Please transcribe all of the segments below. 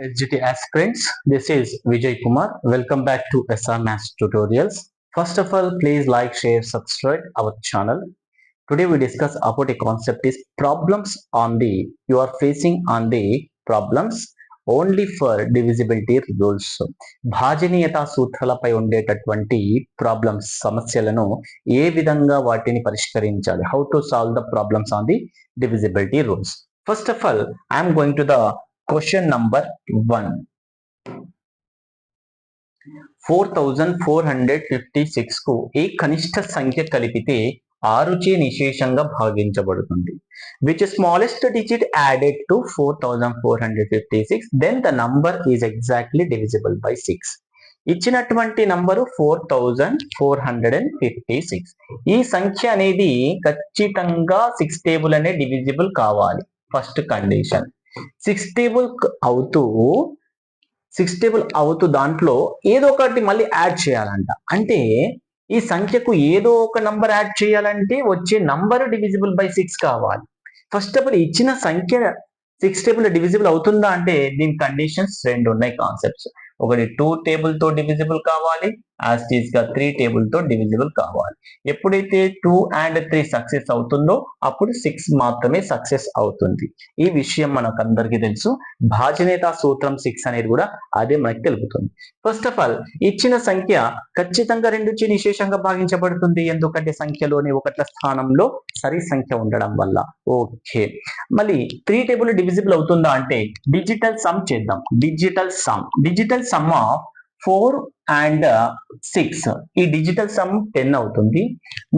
SGT aspirants, this is Vijay Kumar. Welcome back to SR Maths tutorials. First of all, please like, share, subscribe our channel. Today we discuss about a concept is problems on the, you are facing on the problems only for divisibility rules భాజనీయత సూత్రాలపై ఉండేటటువంటి problems సమస్యలను ఏ విధంగా వాటిని పరిష్కరించాలి how to solve the problems on the divisibility rules first of all I'm going to the question number one four thousand four hundred fifty సిక్స్కు ఏ కనిష్ట సంఖ్య కలిపితే ఆరుచే నిశేషంగా భాగించబడుతుంది? Which smallest digit added to four thousand four hundred fifty six then the number is exactly divisible by six ఇచ్చినటువంటి number four thousand four hundred and fifty six ఈ సంఖ్య అనేది ఖచ్చితంగా సిక్స్ టేబుల్ అనే డివిజిబుల్ కావాలి. ఫస్ట్ కండిషన్ సిక్స్ టేబుల్ అవుతూ six table అవుతూ దాంట్లో ఏదో ఒకటి మళ్ళీ యాడ్ చేయాలంట. అంటే ఈ సంఖ్యకు ఏదో ఒక నంబర్ యాడ్ చేయాలంటే వచ్చే నంబర్ డివిజిబుల్ బై సిక్స్ కావాలి. ఫస్ట్ ఆఫ్ ఆల్ ఇచ్చిన సంఖ్య సిక్స్ టేబుల్ డివిజిబుల్ అవుతుందా అంటే దీని కండిషన్స్ రెండు ఉన్నాయి కాన్సెప్ట్స్ ఒకటి టూ టేబుల్తో డివిజిబుల్ కావాలి. యాజ్గా త్రీ టేబుల్తో డివిజిబుల్ కావాలి. ఎప్పుడైతే టూ అండ్ త్రీ సక్సెస్ అవుతుందో అప్పుడు సిక్స్ మాత్రమే సక్సెస్ అవుతుంది. ఈ విషయం మనకు అందరికీ తెలుసు. భాజనేత సూత్రం సిక్స్ అనేది కూడా అదే మనకి తెలుపుతుంది. ఫస్ట్ ఆఫ్ ఆల్ ఇచ్చిన సంఖ్య ఖచ్చితంగా రెండు చే నిశేషంగా భాగించబడుతుంది. ఎందుకంటే సంఖ్యలోని ఒకట్ల స్థానంలో సరి సంఖ్య ఉండడం వల్ల. ఓకే. మళ్ళీ త్రీ టేబుల్ డివిజిబుల్ అవుతుందా అంటే డిజిటల్ సమ్ చేద్దాం. Digital sum. Digital sum of four and six. ఈ డిజిటల్ సమ్ టెన్ అవుతుంది.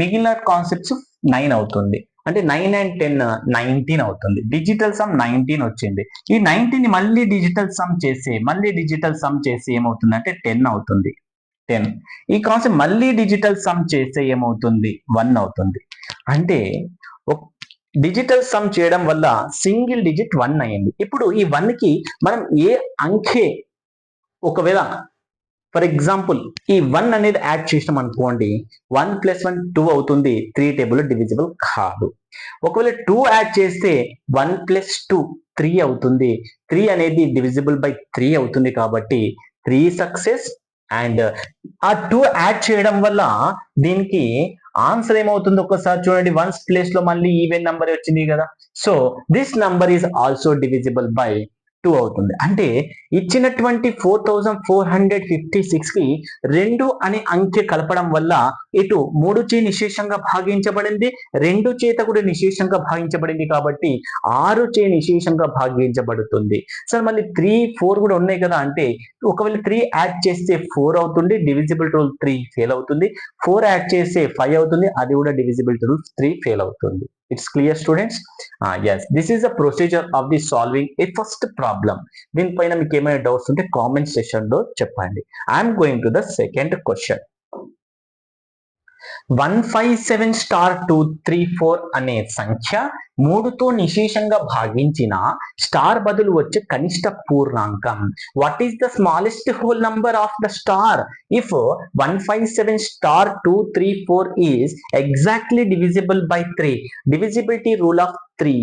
మిగిలిన కాన్సెప్ట్స్ నైన్ అవుతుంది. అంటే నైన్ అండ్ టెన్ నైన్టీన్ అవుతుంది. డిజిటల్ సమ్ నైన్టీన్ వచ్చింది. ఈ నైన్టీన్ మళ్ళీ డిజిటల్ సమ్ చేసి మళ్ళీ డిజిటల్ సమ్ చేసి ఏమవుతుంది అంటే టెన్ అవుతుంది. టెన్. ఈ కాన్సెప్ట్ మళ్ళీ డిజిటల్ సమ్ చేస్తే ఏమవుతుంది? వన్ అవుతుంది. అంటే డిజిటల్ సమ్ చేయడం వల్ల సింగిల్ డిజిట్ వన్ అయ్యింది. ఇప్పుడు ఈ వన్కి మనం ఏ అంకె ఒకవేళ ఫర్ ఎగ్జాంపుల్ ఈ వన్ అనేది యాడ్ చేసినాం అనుకోండి వన్ ప్లస్ వన్ టూ అవుతుంది త్రీ టేబుల్ డివిజిబుల్ కాదు. ఒకవేళ టూ యాడ్ చేస్తే వన్ ప్లస్ టూ త్రీ అవుతుంది. త్రీ అనేది డివిజిబుల్ బై త్రీ అవుతుంది కాబట్టి త్రీ సక్సెస్ అండ్ ఆ టూ యాడ్ చేయడం వల్ల దీనికి ఆన్సర్ ఏమవుతుంది ఒక్కసారి చూడండి. వన్స్ ప్లేస్లో మళ్ళీ ఈవెన్ నంబర్ వచ్చింది కదా. So this number is also divisible by two అవుతుంది. అంటే ఇచ్చినటువంటి four thousand four hundred fifty సిక్స్కి రెండు అనే అంకె కలపడం వల్ల ఇటు మూడు చే నిశేషంగా భాగించబడింది రెండు చేత కూడా నిశేషంగా భాగించబడింది కాబట్టి ఆరు చే నిశేషంగా భాగించబడుతుంది. సార్ మళ్ళీ త్రీ ఫోర్ కూడా ఉన్నాయి కదా అంటే ఒకవేళ త్రీ యాడ్ చేస్తే ఫోర్ అవుతుంది డివిజిబుల్ రూల్ త్రీ ఫెయిల్ అవుతుంది. ఫోర్ యాడ్ చేస్తే ఫైవ్ అవుతుంది అది కూడా డివిజిబుల్ రూల్ త్రీ ఫెయిల్ అవుతుంది. It's clear students yes this is the procedure of the solving a first problem దీనిపైన మీకు ఏమైనా డౌట్స్ ఉంటే కామెంట్ సెషన్లో చెప్పండి. I'm going to the second question one five seven star two three four అనే సంఖ్య మూడుతో నిశేషంగా భాగించిన స్టార్ బదులు వచ్చే కనిష్ట పూర్ణాంకం. What is the smallest whole number of the star if one five seven star two three four is exactly divisible by three divisibility rule of three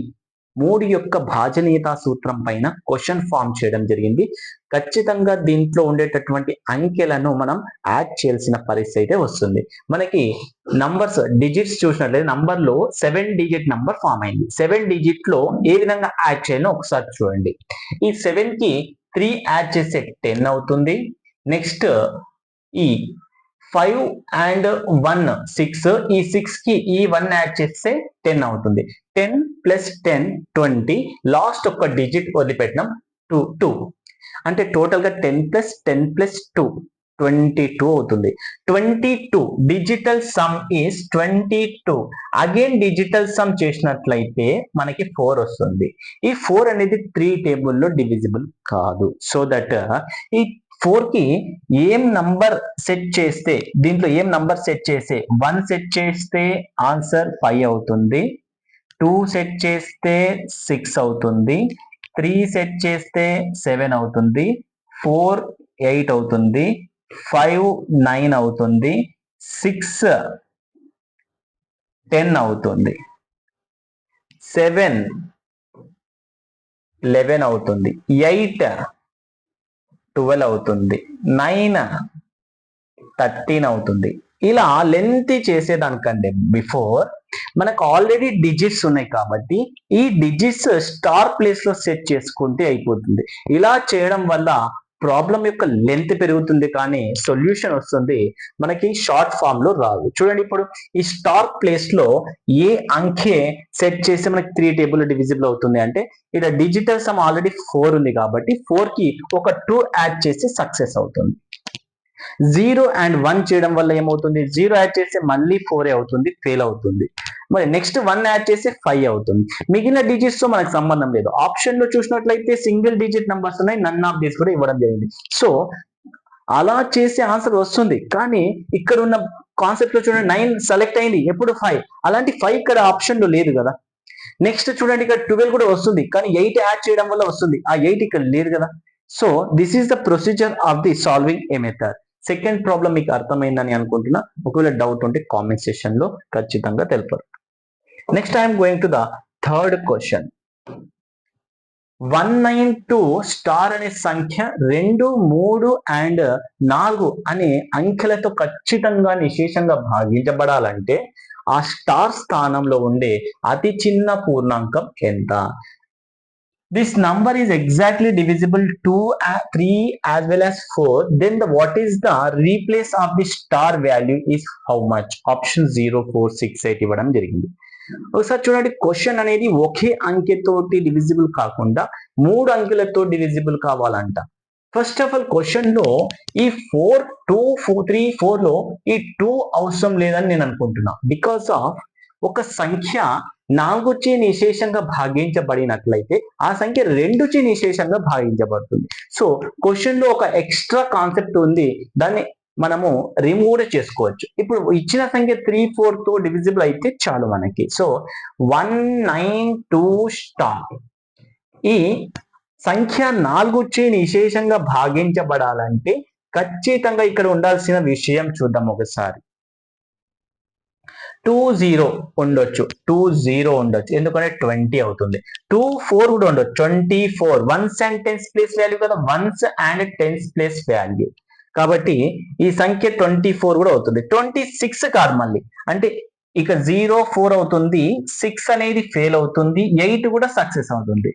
మూడు యొక్క భాజనీయత సూత్రం పైన క్వశ్చన్ ఫామ్ చేయడం జరిగింది. ఖచ్చితంగా దీంట్లో ఉండేటటువంటి అంకెలను మనం యాడ్ చేయాల్సిన పరిస్థితి అయితే వస్తుంది. మనకి నంబర్స్ డిజిట్స్ చూసినట్లయితే నంబర్లో సెవెన్ డిజిట్ నంబర్ ఫామ్ అయింది. సెవెన్ డిజిట్లో ఏ విధంగా యాడ్ చేయాలో ఒకసారి చూడండి. ఈ సెవెన్కి త్రీ యాడ్ చేస్తే టెన్ అవుతుంది. నెక్స్ట్ ఈ ఫైవ్ అండ్ వన్ సిక్స్ ఈ సిక్స్కి ఈ వన్ యాడ్ చేస్తే టెన్ అవుతుంది. Ten plus ten twenty last ఒక డిజిట్ వదిలిపెట్టినాం. టూ టూ అంటే టోటల్గా ten plus ten plus two twenty two అవుతుంది. Twenty two digital sum is twenty two again digital sum చేసినట్లయితే మనకి ఫోర్ వస్తుంది. ఈ ఫోర్ అనేది త్రీ టేబుల్లో డివిజిబుల్ కాదు. సో దట్ ఈ ఫోర్కి ఏం నంబర్ సెట్ చేస్తే దీంట్లో ఏం నంబర్ సెట్ చేస్తే వన్ సెట్ చేస్తే ఆన్సర్ ఫైవ్ అవుతుంది. టూ సెట్ చేస్తే సిక్స్ అవుతుంది. త్రీ సెట్ చేస్తే సెవెన్ అవుతుంది. ఫోర్ ఎయిట్ అవుతుంది. ఫైవ్ నైన్ అవుతుంది. సిక్స్ టెన్ అవుతుంది. సెవెన్ లెవెన్ అవుతుంది. ఎయిట్ ట్వెల్వ్ అవుతుంది. నైన్ థర్టీన్ అవుతుంది. ఇలా లెంత్ చేసేదానికంటే బిఫోర్ మనకు ఆల్రెడీ డిజిట్స్ ఉన్నాయి కాబట్టి ఈ డిజిట్స్ స్టార్ ప్లేస్లో సెట్ చేసుకుంటే అయిపోతుంది. ఇలా చేయడం వల్ల ప్రాబ్లం యొక్క లెంత్ పెరుగుతుంది కానీ సొల్యూషన్ వస్తుంది మనకి షార్ట్ ఫామ్లో రాదు. చూడండి ఇప్పుడు ఈ స్టార్ ప్లేస్లో ఏ అంకె సెట్ చేస్తే మనకి త్రీ టేబుల్ డివిజిబుల్ అవుతుంది అంటే ఇక్కడ డిజిటల్ సమ్ ఆల్రెడీ ఫోర్ ఉంది కాబట్టి ఫోర్కి ఒక టూ యాడ్ చేస్తే సక్సెస్ అవుతుంది. జీరో అండ్ వన్ చేయడం వల్ల ఏమవుతుంది? జీరో యాడ్ చేస్తే మళ్ళీ ఫోర్ అవుతుంది ఫెయిల్ అవుతుంది. మరి నెక్స్ట్ వన్ యాడ్ చేస్తే ఫైవ్ అవుతుంది. మిగిలిన డిజిట్స్తో మనకు సంబంధం లేదు. ఆప్షన్లో చూసినట్లయితే సింగిల్ డిజిట్ నంబర్స్ ఉన్నాయి నన్ ఆఫ్ దీస్ కూడా ఇవ్వడం జరిగింది. సో అలా చేసే ఆన్సర్ వస్తుంది. కానీ ఇక్కడ ఉన్న కాన్సెప్ట్లో చూడండి నైన్ సెలెక్ట్ అయింది ఎప్పుడు ఫైవ్ అలాంటి ఫైవ్ ఇక్కడ ఆప్షన్లో లేదు కదా. నెక్స్ట్ చూడండి ఇక్కడ ట్వెల్వ్ కూడా వస్తుంది కానీ ఎయిట్ యాడ్ చేయడం వల్ల వస్తుంది. ఆ ఎయిట్ ఇక్కడ లేదు కదా. So this is the procedure of the solving a method second problem మీకు అర్థమైందని అనుకుంటున్నా. ఒకవేళ డౌట్ ఉంటే కామెంట్ సెషన్లో ఖచ్చితంగా తెలుపరు next I'm going to the third question one nine two star అనే సంఖ్య రెండు మూడు అండ్ నాలుగు అనే అంకెలతో ఖచ్చితంగా నిశేషంగా భాగించబడాలంటే ఆ స్టార్ స్థానంలో ఉండే అతి చిన్న పూర్ణాంకం ఎంత? This number is exactly divisible 2 uh, 3 as well as 4 then the what is the replace of the star value is how much? Option 0 4 6 8 ఇవ్వడం జరిగింది. Oh, ఒకసారి చూడండి క్వశ్చన్ అనేది ఒకే అంకెతోటి డివిజిబుల్ కాకుండా మూడు అంకెలతో డివిజిబుల్ కావాలంట. ఫస్ట్ ఆఫ్ ఆల్ క్వశ్చన్లో ఈ ఫోర్ టూ ఫోర్ త్రీ ఫోర్లో ఈ టూ అవసరం లేదని నేను అనుకుంటున్నా. బికాస్ ఆఫ్ ఒక సంఖ్య నాలుగుచే నిశేషంగా భాగించబడినట్లయితే ఆ సంఖ్య రెండుచి నిశేషంగా భాగించబడుతుంది. సో క్వశ్చన్లో ఒక ఎక్స్ట్రా కాన్సెప్ట్ ఉంది. దాన్ని మనము రిమూవ్ చేసుకోవచ్చు. ఇప్పుడు ఇచ్చిన సంఖ్య త్రీ ఫోర్తో డివిజిబుల్ అయితే చాలు మనకి. So one nine two star. ఈ సంఖ్య నాలుగుచి నిశేషంగా భాగించబడాలంటే ఖచ్చితంగా ఇక్కడ ఉండాల్సిన విషయం చూద్దాం ఒకసారి. టూ జీరో ఉండొచ్చు. టూ జీరో ఉండొచ్చు. ఎందుకంటే ట్వంటీ అవుతుంది. టూ ఫోర్ కూడా ఉండొచ్చు. Twenty four ones and tens place value కదా. Ones and tens place value కాబట్టి ఈ సంఖ్య ట్వంటీ ఫోర్ కూడా అవుతుంది. ట్వంటీ సిక్స్ కాదు మళ్ళీ. అంటే ఇక జీరో ఫోర్ అవుతుంది సిక్స్ అనేది ఫెయిల్ అవుతుంది ఎయిట్ కూడా సక్సెస్ అవుతుంది.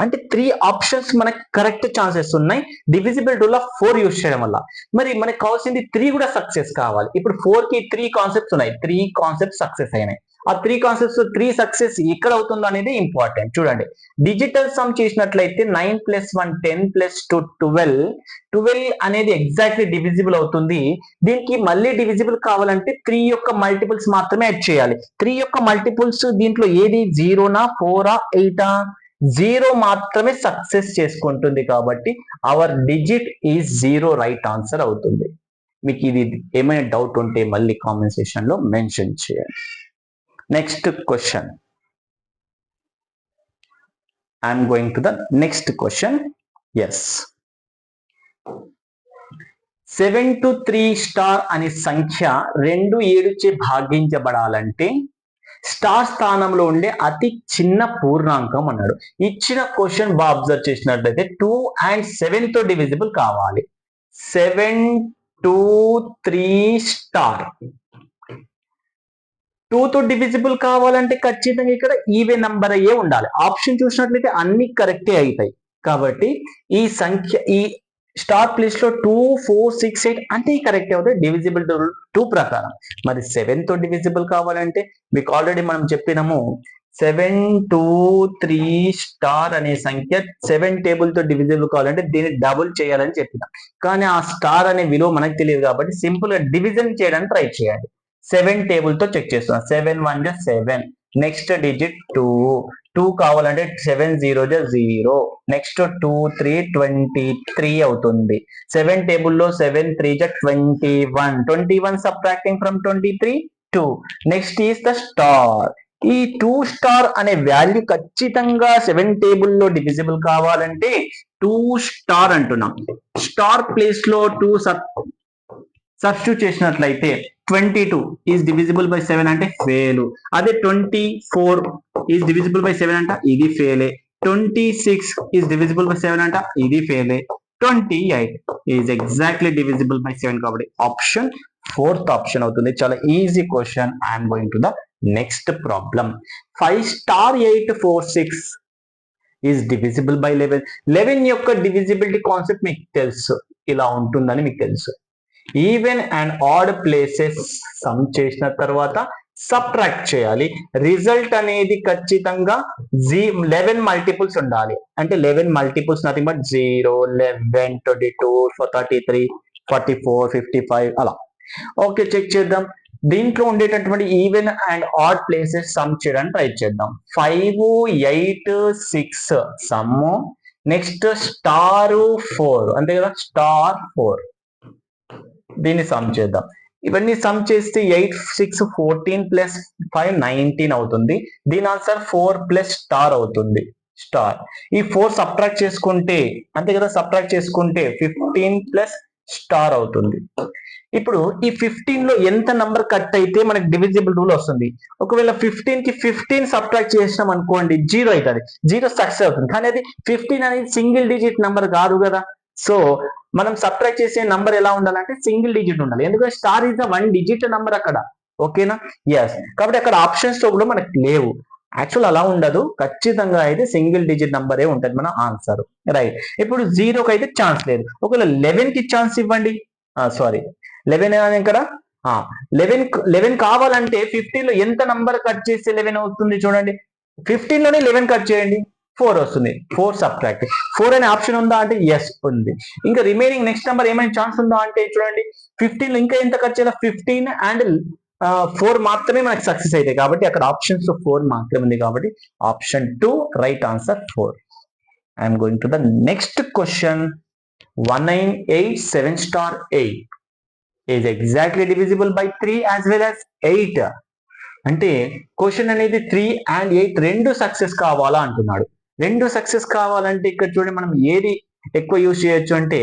అంటే త్రీ ఆప్షన్స్ మనకి కరెక్ట్ ఛాన్సెస్ ఉన్నాయి. Divisible rule of four use చేయడం వల్ల. మరి మనకి కావాల్సింది త్రీ కూడా సక్సెస్ కావాలి. ఇప్పుడు ఫోర్కి త్రీ కాన్సెప్ట్స్ ఉన్నాయి. త్రీ కాన్సెప్ట్స్ సక్సెస్ అయినాయి. ఆ త్రీ కాన్సెప్ట్స్ త్రీ సక్సెస్ ఎక్కడ అవుతుందో అనేది ఇంపార్టెంట్ చూడండి. డిజిటల్ సమ్ చేసినట్లయితే nine plus one ten plus two twelve twelve అనేది ఎగ్జాక్ట్లీ డివిజిబుల్ అవుతుంది. దీనికి మళ్ళీ డివిజిబుల్ కావాలంటే త్రీ యొక్క మల్టిపుల్స్ మాత్రమే యాడ్ చేయాలి. త్రీ యొక్క మల్టిపుల్స్ దీంట్లో ఏది? జీరోనా ఫోరా ఎయిటా జీరో మాత్రమే సక్సెస్ చేసుకుంటుంది కాబట్టి our digit is zero right answer అవుతుంది. మీకు ఇది ఏమైనా డౌట్ ఉంటే మళ్ళీ కామెంట్ సెషన్లో మెన్షన్ చేయండి. Next question I'm going to the next question is seven two three star అనే సంఖ్య రెండు ఏడుచే భాగించబడాలంటే స్టార్ స్థానంలో ఉండే అతి చిన్న పూర్ణాంకం అన్నాడు. ఇచ్చిన క్వశ్చన్ బాగా అబ్జర్వ్ చేసినట్లయితే టూ అండ్ సెవెన్తో డివిజిబుల్ కావాలి. Seven two three star two తో డివిజిబుల్ కావాలంటే ఖచ్చితంగా ఇక్కడ ఈవెన్ నంబర్ అయ్యే ఉండాలి. ఆప్షన్ చూసినట్లయితే అన్ని కరెక్టే అవుతాయి కాబట్టి ఈ సంఖ్య ఈ స్టార్ ప్లేస్లో టూ ఫోర్ సిక్స్ ఎయిట్ అంటే కరెక్ట్ అవుతాయి. డివిజిబుల్ టూ ప్రకారం. మరి సెవెన్తో డివిజిబుల్ కావాలంటే మీకు ఆల్రెడీ మనం చెప్పినాము. సెవెన్ టూ త్రీ స్టార్ అనే సంఖ్య సెవెన్ టేబుల్తో డివిజిబుల్ కావాలంటే దీన్ని డబుల్ చేయాలని చెప్పినాం. కానీ ఆ స్టార్ అనే విలువ మనకు తెలియదు కాబట్టి సింపుల్గా డివిజన్ చేయడానికి ట్రై చేయాలి. సెవెన్ టేబుల్తో చెక్ చేస్తున్నాం. సెవెన్ వన్ జా seven next digit two two కావాలంటే సెవెన్ జీరో జా zero next two three twenty three అవుతుంది. సెవెన్ టేబుల్లో సెవెన్ త్రీ జా twenty one twenty one subtracting from twenty three two next is the star ఈ two star అనే value ఖచ్చితంగా seven టేబుల్లో divisible కావాలంటే టూ స్టార్ అంటున్నాం. స్టార్ ప్లేస్లో టూ సబ్ సబ్స్టిట్యూట్ చేసినట్లయితే twenty two is divisible by seven అంటే ఫెయిల్ అదే twenty four is divisible by seven అంట ఇది ఫెయిలే twenty six is divisible by seven అంట ఇది ఫెయిలే twenty eight is exactly divisible by seven కాబట్టి ఆప్షన్ ఫోర్త్ ఆప్షన్ అవుతుంది. చాలా easy question I'm going to the next problem five star eight four six is divisible by eleven eleven యొక్క divisibility concept మీకు తెలుసు. ఇలా ఉంటుందని మీకు తెలుసు. Even and odd places sum చేసిన తర్వాత సబ్ట్రాక్ట్ చేయాలి. రిజల్ట్ అనేది ఖచ్చితంగా జీ లెవెన్ మల్టిపుల్స్ ఉండాలి. అంటే eleven multiples nothing but zero eleven twenty two thirty three forty four fifty five అలా. ఓకే చెక్ చేద్దాం. దీంట్లో ఉండేటటువంటి even and odd places sum చేయడానికి ట్రై చేద్దాం. Five eight six sum next star four అంతే కదా? స్టార్ ఫోర్ దీన్ని some చేద్దాం. ఇవన్నీ సమ్ చేస్తే eight six fourteen plus five nineteen అవుతుంది. దీని ఆన్సర్ ఫోర్ ప్లస్ స్టార్ అవుతుంది. స్టార్ ఈ ఫోర్ సబ్ట్రాక్ట్ చేసుకుంటే అంతే కదా సబ్ట్రాక్ట్ చేసుకుంటే ఫిఫ్టీన్ ప్లస్ స్టార్ అవుతుంది. ఇప్పుడు ఈ ఫిఫ్టీన్లో ఎంత నంబర్ కట్ అయితే మనకి డివిజిబుల్ రూల్ వస్తుంది. ఒకవేళ ఫిఫ్టీన్కి ఫిఫ్టీన్ సబ్ట్రాక్ట్ చేసినాం అనుకోండి జీరో అవుతుంది. జీరో సక్సెస్ అవుతుంది. కానీ అది ఫిఫ్టీన్ అనేది సింగిల్ డిజిట్ నంబర్ కాదు కదా. సో మనం సబ్ట్రాక్ట్ చేసే నంబర్ ఎలా ఉండాలంటే సింగిల్ డిజిట్ ఉండాలి. ఎందుకంటే star is one digit number అక్కడ. ఓకేనా ఎస్ కాబట్టి అక్కడ ఆప్షన్స్తో కూడా మనకు లేవు. యాక్చువల్ అలా ఉండదు. ఖచ్చితంగా అయితే సింగిల్ డిజిట్ నంబరే ఉంటుంది మన ఆన్సర్ రైట్ ఇప్పుడు జీరోకి అయితే ఛాన్స్ లేదు. ఒకవేళ లెవెన్కి ఛాన్స్ ఇవ్వండి. సారీ లెవెన్ ఇక్కడ? లెవెన్ లెవెన్ కావాలంటే ఫిఫ్టీన్లో ఎంత నంబర్ కట్ చేస్తే లెవెన్ అవుతుంది చూడండి. ఫిఫ్టీన్లోనే లెవెన్ కట్ చేయండి. ఫోర్ వస్తుంది. ఫోర్ సబ్ట్రాక్ట్ ఫోర్ అనే ఆప్షన్ ఉందా అంటే ఎస్ ఉంది. ఇంకా రిమైనింగ్ నెక్స్ట్ నెంబర్ ఏమైనా ఛాన్స్ ఉందా అంటే చూడండి. ఫిఫ్టీన్ ఇంకా ఎంత ఖర్చు చేయాలి ఫిఫ్టీన్ అండ్ ఫోర్ మాత్రమే మనకు సక్సెస్ అవుతాయి కాబట్టి అక్కడ ఆప్షన్స్ ఫోర్ మాత్రమే ఉంది కాబట్టి option two right answer four I'm going to the next question one nine eight seven star eight is exactly divisible by three as well as eight అంటే question అనేది త్రీ అండ్ ఎయిట్ రెండు success కావాలా అంటున్నాడు. రెండు success కావాలంటే ఇక్కడ చూడండి మనం ఏది ఎక్కువ యూజ్ చేయొచ్చు అంటే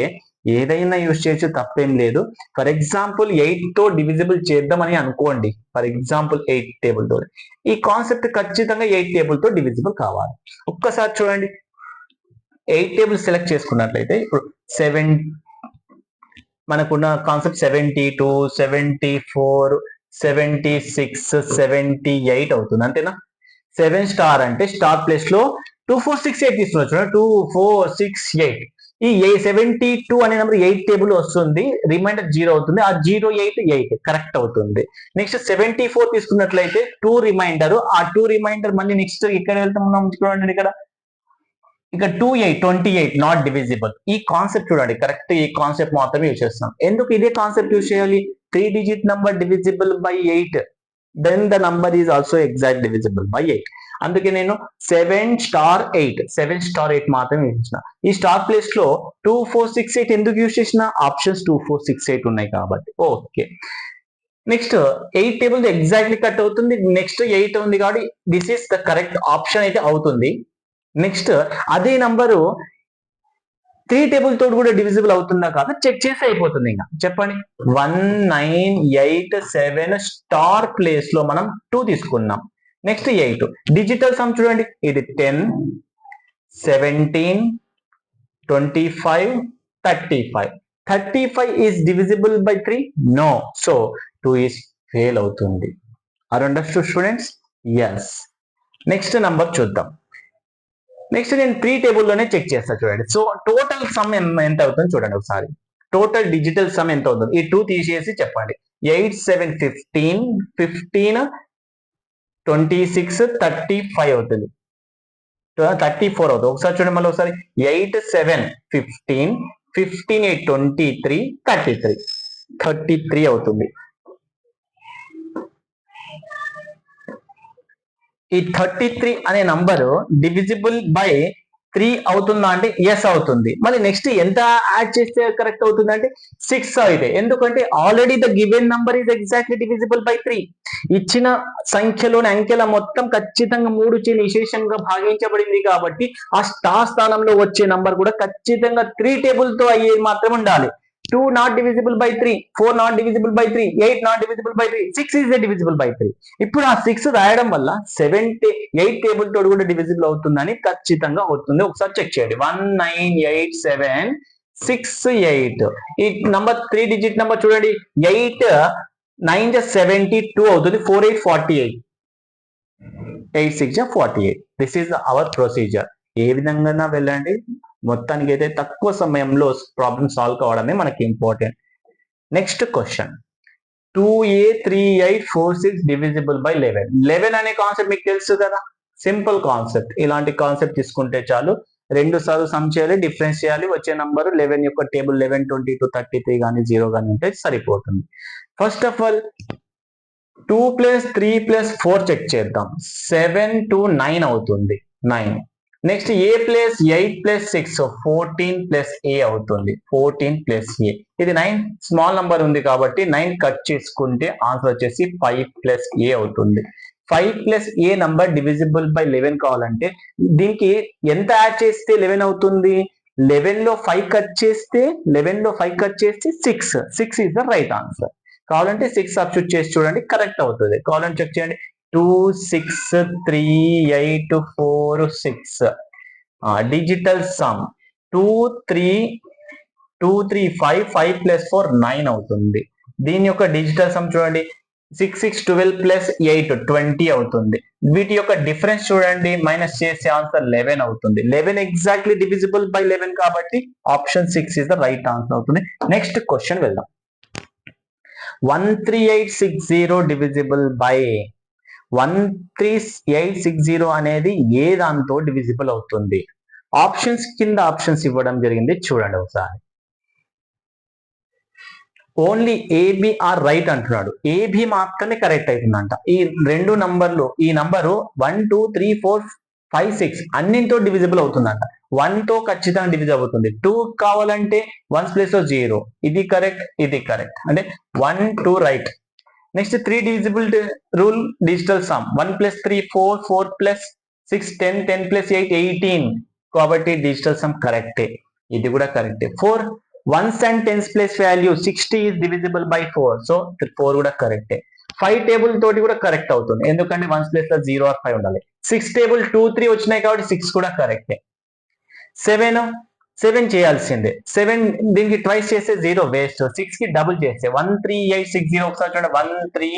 ఏదైనా యూజ్ చేయొచ్చు తప్పేం లేదు. ఫర్ ఎగ్జాంపుల్ ఎయిట్తో డివిజిబుల్ చేద్దామని అనుకోండి. ఫర్ ఎగ్జాంపుల్ ఎయిట్ టేబుల్తో ఈ కాన్సెప్ట్ ఖచ్చితంగా ఎయిట్ టేబుల్తో డివిజిబుల్ కావాలి. ఒక్కసారి చూడండి. ఎయిట్ టేబుల్ సెలెక్ట్ చేసుకున్నట్లయితే ఇప్పుడు సెవెన్ మనకున్న concept seventy two seventy four seventy six seventy eight అవుతుంది. అంతేనా? సెవెన్ స్టార్ అంటే స్టార్ ప్లేస్లో టూ ఫోర్ సిక్స్ ఎయిట్ తీసుకున్నాం చూడండి. టూ ఫోర్ సిక్స్ ఎయిట్ ఈ సెవెంటీ టూ అనే నెంబర్ ఎయిట్ టేబుల్ వస్తుంది. రిమైండర్ జీరో అవుతుంది. ఆ జీరో ఎయిట్ ఎయిట్ కరెక్ట్ అవుతుంది. నెక్స్ట్ సెవెంటీ ఫోర్ తీసుకున్నట్లయితే టూ రిమైండర్ ఆ టూ రిమైండర్ మళ్ళీ నెక్స్ట్ ఇక్కడ వెళ్తాం చూడండి ఇక్కడ. ఇక two eight twenty eight not divisible ఈ కాన్సెప్ట్ చూడండి. కరెక్ట్ ఈ కాన్సెప్ట్ మాత్రమే యూజ్ చేస్తాం ఎందుకు ఇదే కాన్సెప్ట్ యూజ్ చేయాలి? Three digit number divisible by eight then the number is also exact divisible by eight అందుకే నేను seven star eight seven star eight మాత్రమే యూజ్ ఈ స్టార్ ప్లేస్లో టూ ఫోర్ సిక్స్ ఎయిట్ ఎందుకు యూజ్ చేసిన? Options two four six eight ఉన్నాయి కాబట్టి. Okay next eight table exactly cut అవుతుంది. నెక్స్ట్ ఎయిట్ ఉంది కాబట్టి this is the correct option అయితే అవుతుంది. నెక్స్ట్ అదే నంబరు త్రీ టేబుల్ తోటి కూడా డివిజిబుల్ అవుతుందా కాదు? చెక్ చేసి అయిపోతుంది ఇంకా. చెప్పండి. One nine eight seven star ప్లేస్లో మనం టూ తీసుకున్నాం. నెక్స్ట్ ఎయిట్ డిజిటల్ సమ్ చూడండి. ఇది ten seventeen twenty five thirty five thirty five is divisible by three no so two is fail అవుతుంది are understood students yes next number చూద్దాం. Next నేను three టేబుల్లోనే check చేస్తా చూడండి. So total some ఎంత అవుతుంది చూడండి ఒకసారి. టోటల్ డిజిటల్ సమ్ ఎంత అవుతుంది? ఈ టూ తీసేసి చెప్పండి. Eight seven fifteen fifteen twenty six thirty five అవుతుంది. థర్టీ ఫోర్ అవుతుంది. ఒకసారి చూడండి మళ్ళీ ఒకసారి. Eight seven fifteen fifteen eight twenty three thirty three. Thirty three అవుతుంది. ఈ థర్టీ త్రీ అనే నంబరు డివిజిబుల్ బై త్రీ అవుతుందా అంటే ఎస్ అవుతుంది. మళ్ళీ నెక్స్ట్ ఎంత యాడ్ చేస్తే కరెక్ట్ అవుతుంది అంటే సిక్స్ అయితే. ఎందుకంటే already the given number is exactly divisible by three ఇచ్చిన సంఖ్యలోని అంకెల మొత్తం ఖచ్చితంగా మూడు చే విశేషంగా భాగించబడింది కాబట్టి ఆ స్టార్ స్థానంలో వచ్చే నంబర్ కూడా ఖచ్చితంగా త్రీ టేబుల్తో అయ్యేది మాత్రం ఉండాలి. Two not divisible by three four not divisible by three eight not divisible by three six is divisible by three ఇప్పుడు ఆ సిక్స్ రాయడం వల్ల సెవెన్ ఎయిట్ టేబుల్ తోడు కూడా డివిజిబుల్ అవుతుందని ఖచ్చితంగా అవుతుంది. ఒకసారి చెక్ చేయండి. One nine eight seven six eight ఈ నంబర్ త్రీ డిజిట్ నంబర్ చూడండి. ఎయిట్ నైన్ జా సెవెంటీ టూ అవుతుంది. Four eight forty eight eight six జా forty eight this is our procedure ఏ విధంగా వెళ్ళండి? మొత్తానికి అయితే తక్కువ సమయంలో ప్రాబ్లమ్ సాల్వ్ కావడమే మనకి important next question two A three eight four six divisible by eleven eleven అనే కాన్సెప్ట్ మీకు తెలుసు కదా? సింపుల్ కాన్సెప్ట్ ఇలాంటి కాన్సెప్ట్ తీసుకుంటే చాలు. రెండు సార్లు సమ్ చేయాలి డిఫరెన్స్ చేయాలి వచ్చే నంబర్ లెవెన్ యొక్క table eleven twenty two thirty three కానీ జీరో కానీ ఉంటే సరిపోతుంది. First of all two plus three plus four check చేద్దాం. సెవెన్ టు నైన్ అవుతుంది. Nine next A plus eight plus six fourteen plus A అవుతుంది? Fourteen plus A. ఇది nine small number ఉంది కాబట్టి నైన్ కట్ చేసుకుంటే ఆన్సర్ వచ్చేసి five plus A అవుతుంది. Five plus A number divisible by eleven కావాలంటే దీనికి ఎంత యాడ్ చేస్తే లెవెన్ అవుతుంది? లెవెన్లో ఫైవ్ కట్ చేస్తే లెవెన్లో ఫైవ్ కట్ చేస్తే six. Six is the right answer. కావాలంటే సిక్స్ సబ్స్టిట్యూట్ చేసి చూడండి కరెక్ట్ అవుతుంది. కావాలంటే చెక్ చేయండి two six three eight four six digital sum two three two three five five plus four nine అవుతుంది. దీని యొక్క డిజిటల్ సమ్ చూడండి. Six six twelve plus eight twenty అవుతుంది. వీటి యొక్క డిఫరెన్స్ చూడండి. మైనస్ చేసే ఆన్సర్ లెవెన్ అవుతుంది. Eleven exactly divisible by eleven కాబట్టి option six is the right answer అవుతుంది. నెక్స్ట్ క్వశ్చన్ వెళ్దాం. One three eight six zero divisible by one three eight six zero అనేది ఏ దాంతో డివిజిబుల్ అవుతుంది? ఆప్షన్స్ కింద ఆప్షన్స్ ఇవ్వడం జరిగింది. చూడండి ఒకసారి. ఓన్లీ ఏబి ఆర్ రైట్ అంటున్నాడు. ఏబి మాత్రమే కరెక్ట్ అవుతుందంట ఈ రెండు నంబర్లు ఈ number one two three four five six అన్నింటితో divisible అవుతుందంట. వన్తో ఖచ్చితంగా డివిజ్ అవుతుంది. టూ కావాలంటే వన్స్ ప్లేస్లో జీరో ఇది కరెక్ట్ ఇది కరెక్ట్ అంటే one two right next three divisible rule digital sum one plus three four four plus six ten ten plus eight eighteen కాబట్టి డిజిటల్ సమ్ కరెక్టే ఇది కూడా కరెక్టే four ones and tens place value sixty is divisible by four so four కూడా కరెక్టే five table తోటి కూడా correct అవుతుంది. ఎందుకంటే వన్స్ ప్లేస్లో జీరో ఆర్ ఫైవ్ ఉండాలి. సిక్స్ టేబుల్ టూ త్రీ వచ్చినాయి కాబట్టి సిక్స్ కూడా కరెక్టే సెవెన్ సెవెన్ చేయాల్సిందే. సెవెన్ దీనికి ట్వైస్ చేస్తే జీరో వేస్ట్. సిక్స్కి డబుల్ చేస్తే one three eight six zero ఒకసారి చూడండి. One three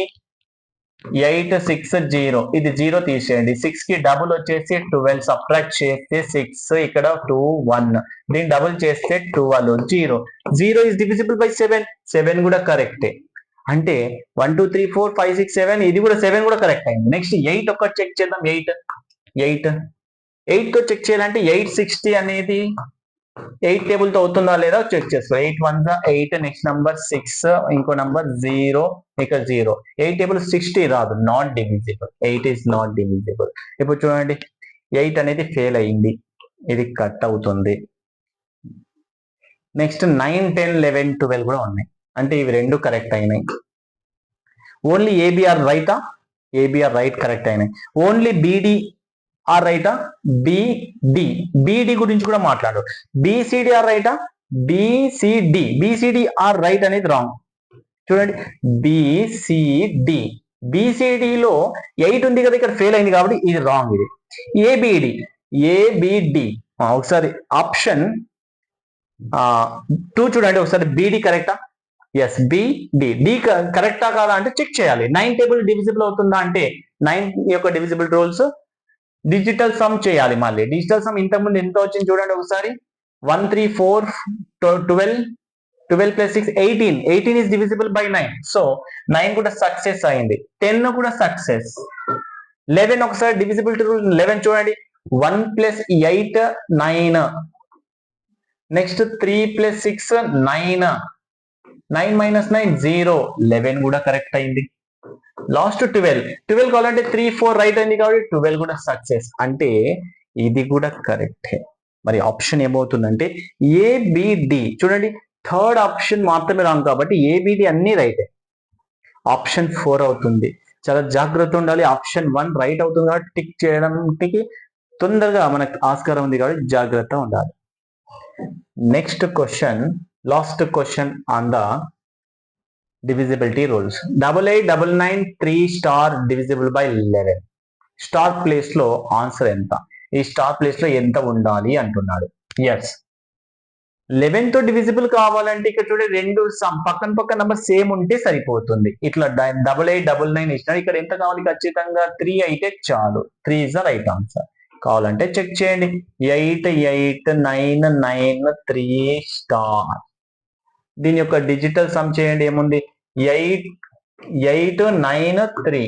eight six zero. ఇది జీరో తీసేయండి. సిక్స్కి డబుల్ వచ్చేసి ట్వెల్వ్. సబ్ట్రాక్ట్ చేస్తే సిక్స్. ఇక్కడ టూ వన్. దీన్ని డబుల్ చేస్తే twelve. Zero. Zero is divisible by seven. Seven కూడా కరెక్టే అంటే one two three four five six seven. ఇది కూడా సెవెన్ కూడా కరెక్ట్ అయింది. నెక్స్ట్ ఎయిట్ ఒక్కటి చెక్ చేద్దాం. ఎయిట్. ఎయిట్. ఎయిట్తో చెక్ చేయాలంటే ఎయిట్ సిక్స్టీ అనేది ఎయిట్ టేబుల్తో అవుతుందా లేదా చెక్ చేసుకో eight one eight next number six ఇంకో నంబర్ జీరో ఇక్కడ జీరో. ఎయిట్ టేబుల్ సిక్స్టీ రాదు. Not divisible eight is not divisible ఇప్పుడు చూడండి. ఎయిట్ అనేది ఫెయిల్ అయింది. ఇది కట్ అవుతుంది. Next nine ten eleven twelve కూడా ఉన్నాయి. అంటే ఇవి రెండు కరెక్ట్ అయినాయి. ఓన్లీ ఏబిఆర్ రైటా ఏబిఆర్ రైట్ కరెక్ట్ అయినాయి. ఓన్లీ బీడీ ఆర్ రైటా బిడి బిడి గురించి కూడా మాట్లాడు. బిసిడి ఆర్ రైటా బిసిడి బిసిడి ఆర్ రైట్ అనేది రాంగ్ చూడండి. బిసిడి బిసిడిలో ఎయిట్ ఉంది కదా ఇక్కడ ఫెయిల్ అయింది కాబట్టి ఇది రాంగ్ ఇది. ఏబిడి ఏబిడి ఒకసారి ఆప్షన్ టూ చూడండి. ఒకసారి బిడి కరెక్టా ఎస్ బి డి డి కరెక్టా కాదా అంటే చెక్ చేయాలి. నైన్ టేబుల్ డివిజిబుల్ అవుతుందా అంటే నైన్ యొక్క డివిజిబుల్ రూల్స్ డిజిటల్ సమ్ చేయాలి మళ్ళీ. డిజిటల్ సమ్ ఇంతకుముందు ఎంత వచ్చింది చూడండి ఒకసారి. One three four twelve twelve plus six eighteen eighteen is divisible by nine so nine కూడా సక్సెస్ అయింది. టెన్ కూడా సక్సెస్ లెవెన్ ఒకసారి డివిజిబిలిటీ రూల్ లెవెన్ చూడండి. One plus eight nine next three plus six nine nine minus nine zero eleven కూడా correct అయింది. Last twelve. Twelve కావాలంటే three four right అయింది కాబట్టి ట్వెల్వ్ కూడా సక్సెస్ అంటే ఇది కూడా కరెక్టే మరి ఆప్షన్ ఏమవుతుందంటే ఏబిడి చూడండి థర్డ్ ఆప్షన్ మాత్రమే రాంగ్ కాబట్టి ఏబిడి అన్ని రైటే ఆప్షన్ ఫోర్ అవుతుంది. చాలా జాగ్రత్త ఉండాలి. ఆప్షన్ వన్ రైట్ అవుతుంది కాబట్టి టిక్ చేయడానికి తొందరగా మనకు ఆస్కారం ఉంది కాబట్టి జాగ్రత్త ఉండాలి. Next question last question on the divisibility rules double eight double nine three star divisible by eleven star ప్లేస్లో ఆన్సర్ ఎంత? ఈ స్టార్ ప్లేస్లో ఎంత ఉండాలి అంటున్నాడు. ఎస్ లెవెన్తో డివిజిబుల్ కావాలంటే ఇక్కడ చూడండి రెండు సమ్ పక్కన పక్కన నెంబర్ సేమ్ ఉంటే సరిపోతుంది. ఇట్లా డబుల్ ఎయిట్ డబుల్ నైన్ ఇచ్చినారు ఇక్కడ ఎంత కావాలి? ఖచ్చితంగా త్రీ అయితే చాలు. Three is the right answer కావాలంటే చెక్ చేయండి. Eight eight nine nine three star దీని యొక్క డిజిటల్ సమ్ చేయండి ఏముంది? Eight eight nine three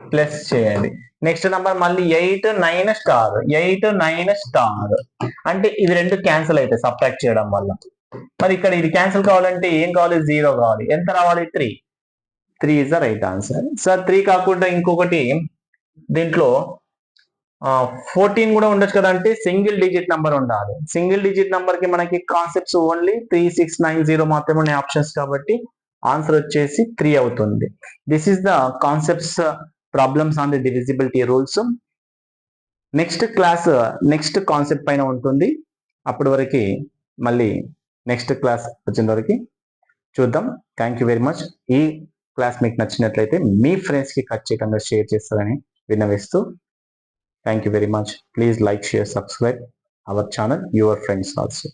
plus చేయండి. నెక్స్ట్ నెంబర్ మళ్ళీ eight nine star eight nine star. అంటే ఇవి రెండు క్యాన్సిల్ అవుతాయి సబ్ట్రాక్ట్ చేయడం వల్ల. మరి ఇక్కడ ఇది క్యాన్సిల్ కావాలంటే ఏం కావాలి? జీరో కావాలి. ఎంత రావాలి? Three three is the right answer sir three కాకుండా ఇంకొకటి దీంట్లో ఫోర్టీన్ కూడా ఉండొచ్చు కదా అంటే సింగిల్ డిజిట్ నంబర్ ఉండాలి. సింగిల్ డిజిట్ నంబర్కి మనకి concepts only three six nine zero మాత్రమే ఉన్నాయి ఆప్షన్స్ కాబట్టి ఆన్సర్ వచ్చేసి త్రీ అవుతుంది. This is the concepts problems on the divisibility rules next class next concept పైన ఉంటుంది. అప్పటి వరకు మళ్ళీ నెక్స్ట్ క్లాస్ వచ్చిన వరకు చూద్దాం. థ్యాంక్ యూ వెరీ మచ్ ఈ క్లాస్ మీకు నచ్చినట్లయితే మీ ఫ్రెండ్స్కి ఖచ్చితంగా షేర్ చేస్తారని విన్నవిస్తూ Thank you very much. Please like, share, subscribe our channel, your friends also.